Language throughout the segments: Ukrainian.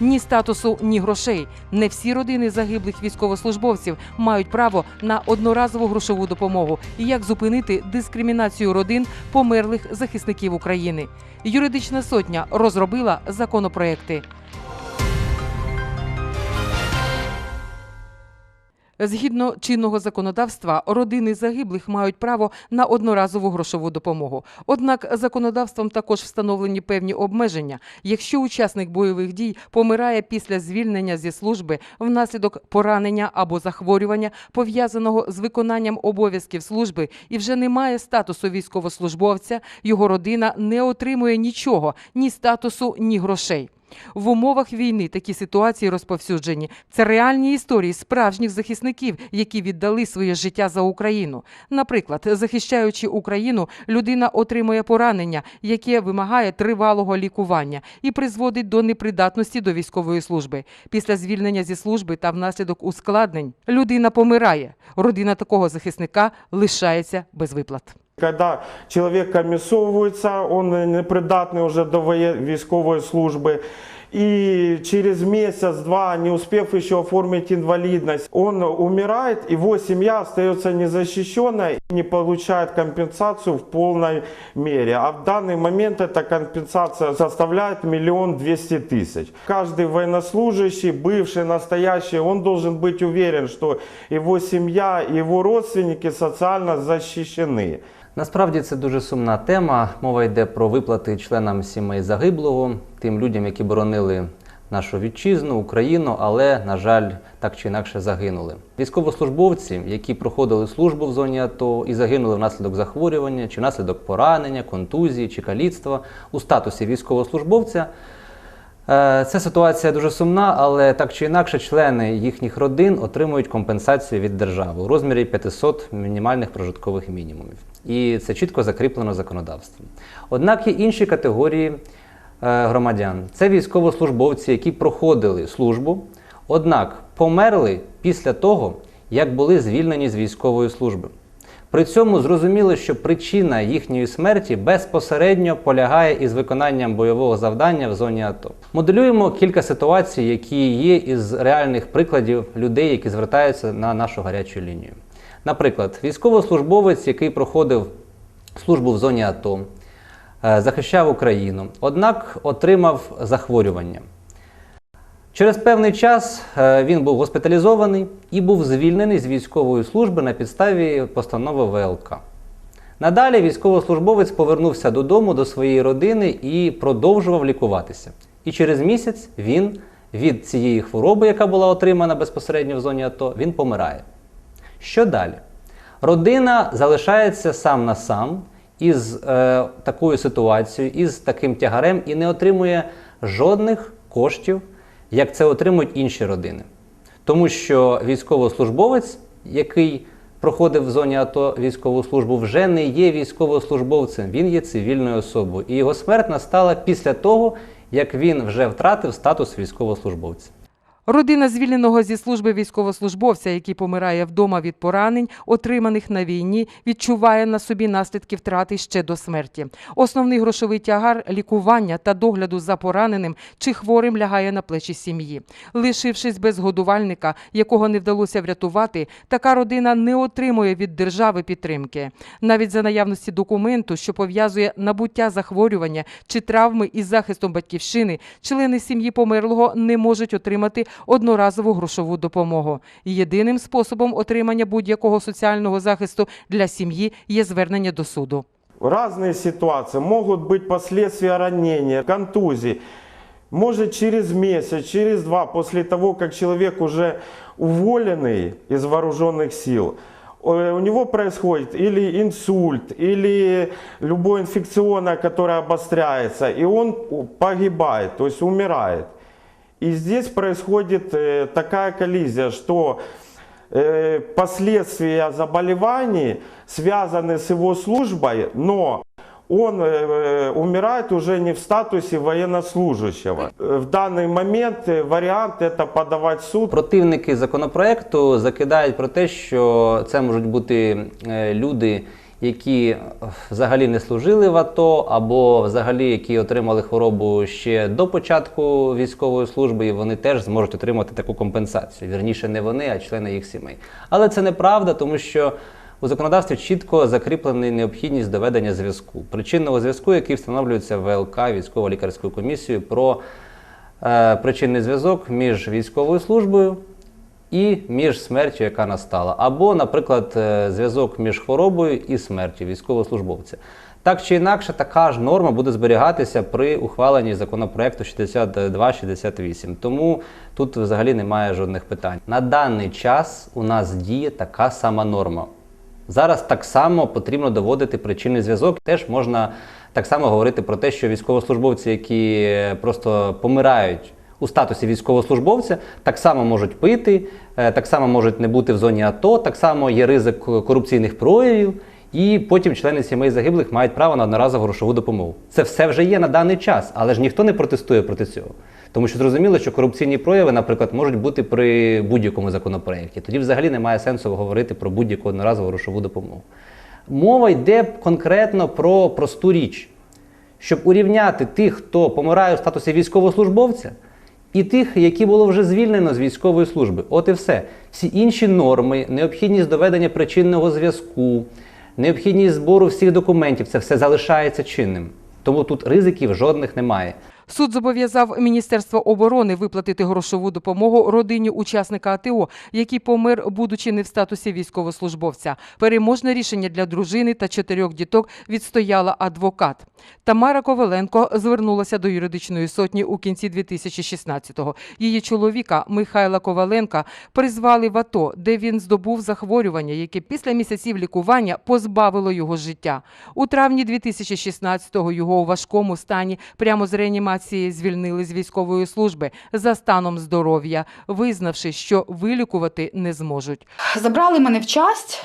ні статусу, ні грошей. Не всі родини загиблих військовослужбовців мають право на одноразову грошову допомогу. І як зупинити дискримінацію родин померлих захисників України? Юридична сотня розробила законопроекти. Згідно чинного законодавства, родини загиблих мають право на одноразову грошову допомогу. Однак законодавством також встановлені певні обмеження. Якщо учасник бойових дій помирає після звільнення зі служби внаслідок поранення або захворювання, пов'язаного з виконанням обов'язків служби, і вже не має статусу військовослужбовця, його родина не отримує нічого ні статусу, ні грошей. В умовах війни такі ситуації розповсюджені. Це реальні історії справжніх захисників, які віддали своє життя за Україну. Наприклад, захищаючи Україну, людина отримує поранення, яке вимагає тривалого лікування і призводить до непридатності до військової служби. Після звільнення зі служби та внаслідок ускладнень людина помирає. Родина такого захисника лишається без виплат. Когда человек комиссовывается, он непридатный уже до військової служби, и через месяц-два, не успев еще оформить инвалидность, он умирает, его семья остается незащищенной и не получает компенсацию в полной мере. А в данный момент эта компенсация составляет миллион двести тысяч. Каждый военнослужащий, бывший, настоящий, он должен быть уверен, что его семья, его родственники социально защищены. Насправді це дуже сумна тема. Мова йде про виплати членам сімей загиблого, тим людям, які боронили нашу вітчизну, Україну, але, на жаль, так чи інакше загинули. Військовослужбовці, які проходили службу в зоні АТО і загинули внаслідок захворювання, чи внаслідок поранення, контузії чи каліцтва у статусі військовослужбовця. Е, Ця ситуація дуже сумна, але так чи інакше, члени їхніх родин отримують компенсацію від держави у розмірі 500 мінімальних прожиткових мінімумів. І це чітко закріплено законодавством. Однак є інші категорії е, громадян. Це військовослужбовці, які проходили службу, однак померли після того, як були звільнені з військової служби. При цьому зрозуміло, що причина їхньої смерті безпосередньо полягає із виконанням бойового завдання в зоні АТО. Моделюємо кілька ситуацій, які є із реальних прикладів людей, які звертаються на нашу гарячу лінію. Наприклад, військовослужбовець, який проходив службу в зоні АТО, е, захищав Україну, однак отримав захворювання. Через певний час е, він був госпіталізований і був звільнений з військової служби на підставі постанови ВЛК. Надалі військовослужбовець повернувся додому до своєї родини і продовжував лікуватися. І через місяць він від цієї хвороби, яка була отримана безпосередньо в зоні АТО, він помирає. Що далі? Родина залишається сам на сам із е, такою ситуацією, із таким тягарем і не отримує жодних коштів, як це отримують інші родини. Тому що військовослужбовець, який проходив в зоні АТО військову службу, вже не є військовослужбовцем, він є цивільною особою. І його смерть настала після того, як він вже втратив статус військовослужбовця. Родина звільненого зі служби військовослужбовця, який помирає вдома від поранень, отриманих на війні, відчуває на собі наслідки втрати ще до смерті. Основний грошовий тягар лікування та догляду за пораненим чи хворим лягає на плечі сім'ї. Лишившись без годувальника, якого не вдалося врятувати, така родина не отримує від держави підтримки. Навіть за наявності документу, що пов'язує набуття захворювання чи травми із захистом батьківщини, члени сім'ї померлого не можуть отримати одноразову грошову допомогу. Єдиним способом отримання будь-якого соціального захисту для сім'ї є звернення до суду. Разные ситуации. Могут быть последствия ранения, контузии. Может через месяц, через два, после того, как человек уже уволенный из вооруженных сил, э, у него происходит или инсульт, или любое инфекционное, которое обостряется, и он погибает, то есть умирает. И здесь происходит э, такая коллизия, что э, последствия заболеваний связаны с его службой, но он э, умирает уже не в статусе военнослужащего. Э, В данный момент э, вариант это подавать в суд. Противники законопроекту закидають про те, що це можуть бути е, люди, які е, взагалі не служили в АТО, або взагалі які отримали хворобу ще до початку військової служби, і вони теж зможуть отримати таку компенсацію. Вірніше, не вони, а члени їх сімей. Але це неправда, тому що у законодавстві чітко закріплений необхідність доведення зв'язку, причинного зв'язку, який встановлюється ВЛК військово-лікарською комісією про е, причинний зв'язок між військовою службою і між смертю, яка настала, або, наприклад, е, зв'язок між хворобою і смертю військовослужбовця. Так чи інакше, така ж норма буде зберігатися при ухваленні законопроекту 6268. Тому тут взагалі немає жодних питань. На даний час у нас діє така сама норма. Зараз так само потрібно доводити причинний зв'язок. Теж можна так само говорити про те, що військовослужбовці, які просто помирають у статусі військовослужбовця, так само можуть пити, е, так само можуть не бути в зоні АТО, так само є ризик корупційних проявів. І потім члени сімей загиблих мають право на одноразову грошову допомогу. Це все вже є на даний час, але ж ніхто не протестує проти цього. Тому що зрозуміло, що корупційні прояви, наприклад, можуть бути при будь-якому законопроєкті. Тоді взагалі немає сенсу говорити про будь-яку одноразову грошову допомогу. Мова йде конкретно про просту річ, щоб урівняти тих, хто помирає у статусі військовослужбовця, і тих, які було вже звільнено з військової служби. От і все. Всі інші норми, необхідність доведення причинного зв'язку, необхідність збору всіх документів, це все залишається чинним. Тому тут ризиків жодних немає. Суд зобов'язав Міністерство оборони виплатити грошову допомогу родині учасника АТО, який помер, будучи не в статусі військовослужбовця. Переможне рішення для дружини та чотирьох діток відстояла адвокат. Тамара Коваленко звернулася до юридичної сотні у кінці 2016-го. Її чоловіка Михайла Коваленка призвали в АТО, де він здобув захворювання, яке після місяців лікування позбавило його життя. У травні 2016-го його у важкому стані прямо з реанімації звільнили з військової служби за станом здоров'я, визнавши, що вилікувати не зможуть. Забрали мене в часть,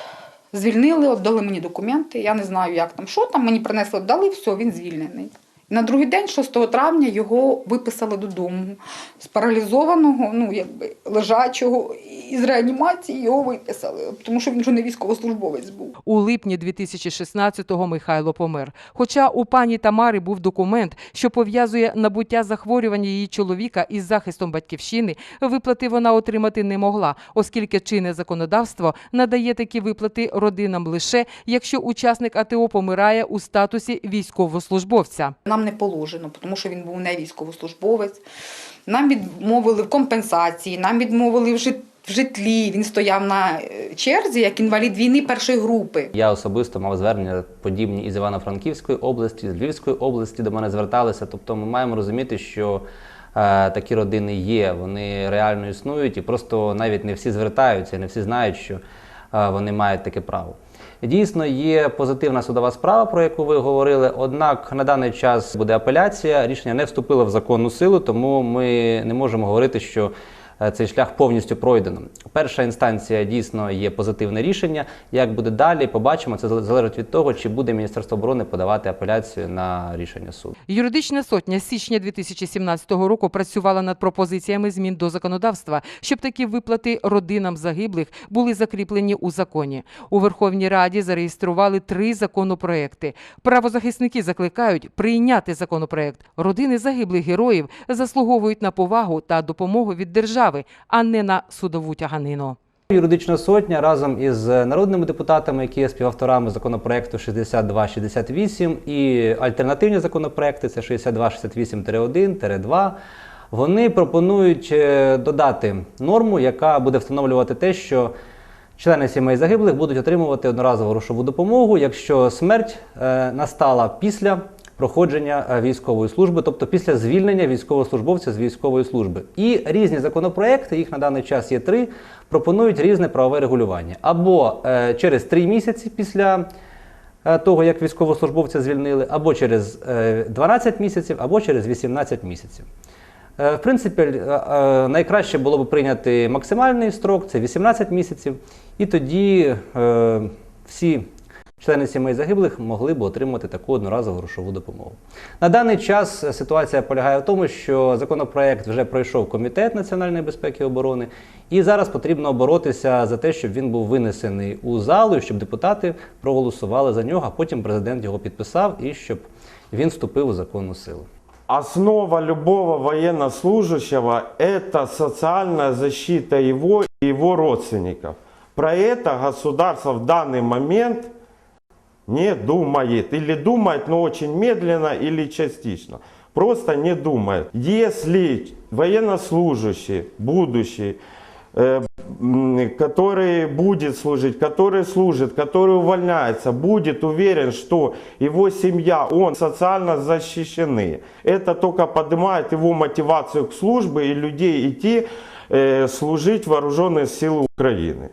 звільнили, віддали мені документи. Я не знаю, як там, що там. Мені принесли, дали все, він звільнений. На другий день, 6 травня, його виписали додому. З паралізованого, ну якби лежачого, із реанімації його виписали, тому що він вже не військовослужбовець був. У липні 2016-го Михайло помер. Хоча у пані Тамари був документ, що пов'язує набуття захворювання її чоловіка із захистом батьківщини, виплати вона отримати не могла, оскільки чинне законодавство надає такі виплати родинам лише якщо учасник АТО помирає у статусі військовослужбовця. Нам не положено, тому що він був не військовослужбовець. Нам відмовили в компенсації, нам відмовили в жит- в житлі. Він стояв на е, черзі як інвалід війни першої групи. Я особисто мав звернення подібні із Івано-Франківської області, з Львівської області до мене зверталися. Тобто ми маємо розуміти, що е, такі родини є, вони реально існують, і просто навіть не всі звертаються, не всі знають, що е, вони мають таке право. Дійсно, є позитивна судова справа, про яку ви говорили. Однак на даний час буде апеляція. Рішення не вступило в законну силу, тому ми не можемо говорити, що цей шлях повністю пройдено. Перша інстанція дійсно є позитивне рішення. Як буде далі, побачимо. Це залежить від того, чи буде Міністерство оборони подавати апеляцію на рішення суду. Юридична сотня з січня 2017 року працювала над пропозиціями змін до законодавства, щоб такі виплати родинам загиблих були закріплені у законі. У Верховній Раді зареєстрували три законопроекти. Правозахисники закликають прийняти законопроект. Родини загиблих героїв заслуговують на повагу та допомогу від держави, а не на судову тяганину. Юридична сотня разом із народними депутатами, які є співавторами законопроекту 6268 і альтернативні законопроекти це 6268-1-2. Вони пропонують е, додати норму, яка буде встановлювати те, що члени сімей загиблих будуть отримувати одноразову грошову допомогу, якщо смерть е, настала після проходження е, військової служби, тобто після звільнення військовослужбовця з військової служби. І різні законопроекти, їх на даний час є три, пропонують різне правове регулювання. Або е, через три місяці після е, того, як військовослужбовця звільнили, або через е, 12 місяців, або через 18 місяців. В принципі, найкраще було б прийняти максимальний строк, це 18 місяців, і тоді всі члени сімей загиблих могли б отримати таку одноразову грошову допомогу. На даний час е, ситуація полягає в тому, що законопроект вже пройшов комітет національної безпеки і оборони, і зараз потрібно боротися за те, щоб він був винесений у залу, і щоб депутати проголосували за нього, а потім президент його підписав і щоб він вступив у законну силу. Основа любого военнослужащего – это социальная защита его и его родственников. Про это государство в данный момент не думает. Или думает, но очень медленно или частично. Просто не думает. Если военнослужащий, будущий, э, который будет служить, который служит, который увольняется, будет уверен, что его семья, он социально защищены. Это только поднимает его мотивацию к службе и людей идти э, служить в вооруженные силы Украины.